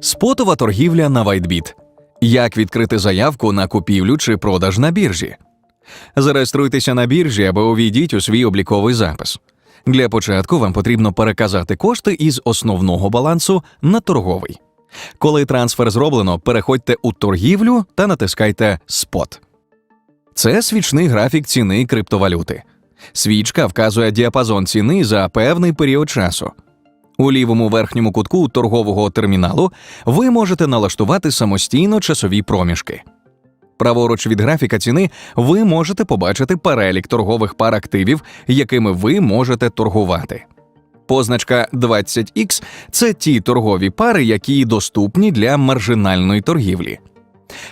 Спотова торгівля на WhiteBit. Як відкрити заявку на купівлю чи продаж на біржі? Зареєструйтеся на біржі або увійдіть у свій обліковий запис. Для початку вам потрібно переказати кошти із основного балансу на торговий. Коли трансфер зроблено, переходьте у торгівлю та натискайте Спот. Це свічний графік ціни криптовалюти. Свічка вказує діапазон ціни за певний період часу. У лівому верхньому кутку торгового терміналу ви можете налаштувати самостійно часові проміжки. Праворуч від графіка ціни ви можете побачити перелік торгових пар активів, якими ви можете торгувати. Позначка 20X – це ті торгові пари, які доступні для маржинальної торгівлі.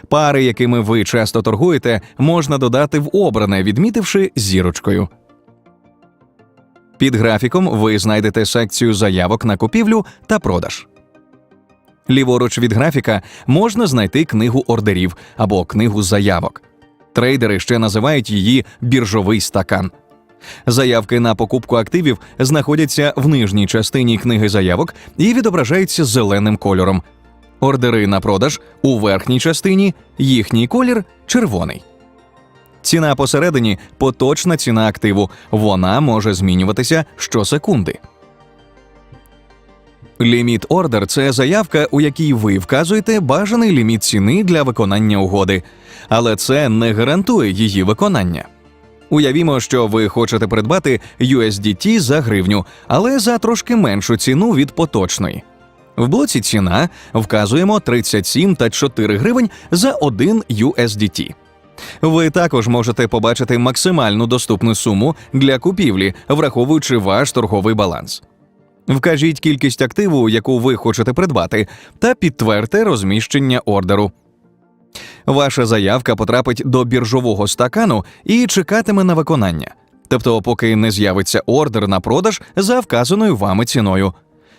Пари, якими ви часто торгуєте, можна додати в обране, відмітивши зірочкою. Під графіком ви знайдете секцію заявок на купівлю та продаж. Ліворуч від графіка можна знайти книгу ордерів або книгу заявок. Трейдери ще називають її біржовий стакан. Заявки на покупку активів знаходяться в нижній частині книги заявок і відображаються зеленим кольором. Ордери на продаж у верхній частині, їхній колір червоний. Ціна посередині поточна ціна активу. Вона може змінюватися щосекунди. Ліміт ордер це заявка, у якій ви вказуєте бажаний ліміт ціни для виконання угоди, але це не гарантує її виконання. Уявімо, що ви хочете придбати USDT за гривню, але за трошки меншу ціну від поточної. В блоці ціна вказуємо 37 та 4 гривень за 1 USDT. Ви також можете побачити максимальну доступну суму для купівлі, враховуючи ваш торговий баланс. Вкажіть кількість активу, яку ви хочете придбати, та підтвердьте розміщення ордеру. Ваша заявка потрапить до біржового стакану і чекатиме на виконання, тобто, поки не з'явиться ордер на продаж за вказаною вами ціною.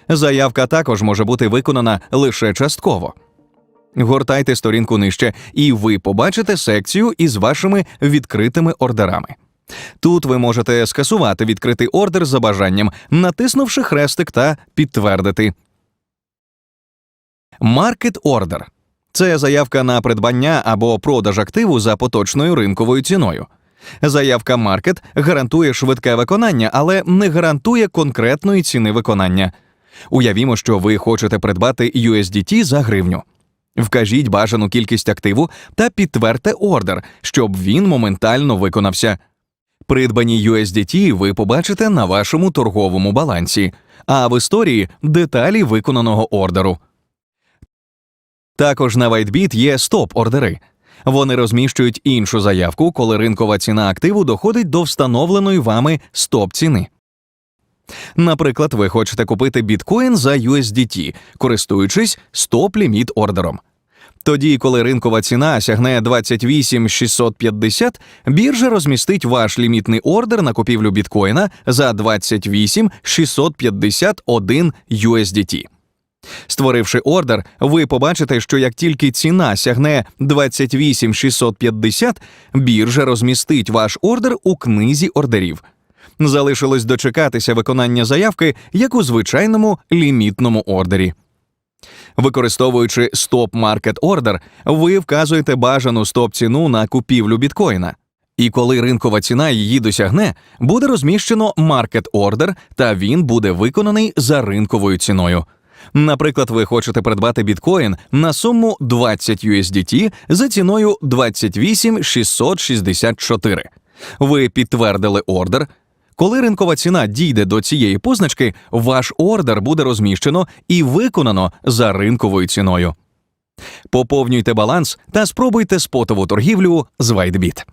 Заявка також може бути виконана лише частково. Гортайте сторінку нижче, і ви побачите секцію із вашими відкритими ордерами. Тут ви можете скасувати відкритий ордер за бажанням, натиснувши хрестик та підтвердити. Market Order – це заявка на придбання або продаж активу за поточною ринковою ціною. Заявка Market гарантує швидке виконання, але не гарантує конкретної ціни виконання. Уявімо, що ви хочете придбати USDT за гривню. Вкажіть бажану кількість активу та підтвердьте ордер, щоб він моментально виконався. Придбані USDT ви побачите на вашому торговому балансі, а в історії деталі виконаного ордеру. Також на WhiteBit є стоп-ордери. Вони розміщують іншу заявку, коли ринкова ціна активу доходить до встановленої вами стоп-ціни. Наприклад, ви хочете купити біткоін за USDT, користуючись стоп-ліміт ордером. Тоді, коли ринкова ціна сягне 28 650, біржа розмістить ваш лімітний ордер на купівлю біткоїна за 28 651 USDT. Створивши ордер, ви побачите, що як тільки ціна сягне 28 650, біржа розмістить ваш ордер у книзі ордерів. Залишилось дочекатися виконання заявки як у звичайному лімітному ордері. Використовуючи стоп маркет ордер, ви вказуєте бажану стоп-ціну на купівлю біткоїна. І коли ринкова ціна її досягне, буде розміщено маркет ордер, та він буде виконаний за ринковою ціною. Наприклад, ви хочете придбати біткоін на суму 20 USDT за ціною 28 664. Ви підтвердили ордер. Коли ринкова ціна дійде до цієї позначки, ваш ордер буде розміщено і виконано за ринковою ціною. Поповнюйте баланс та спробуйте спотову торгівлю з WhiteBit.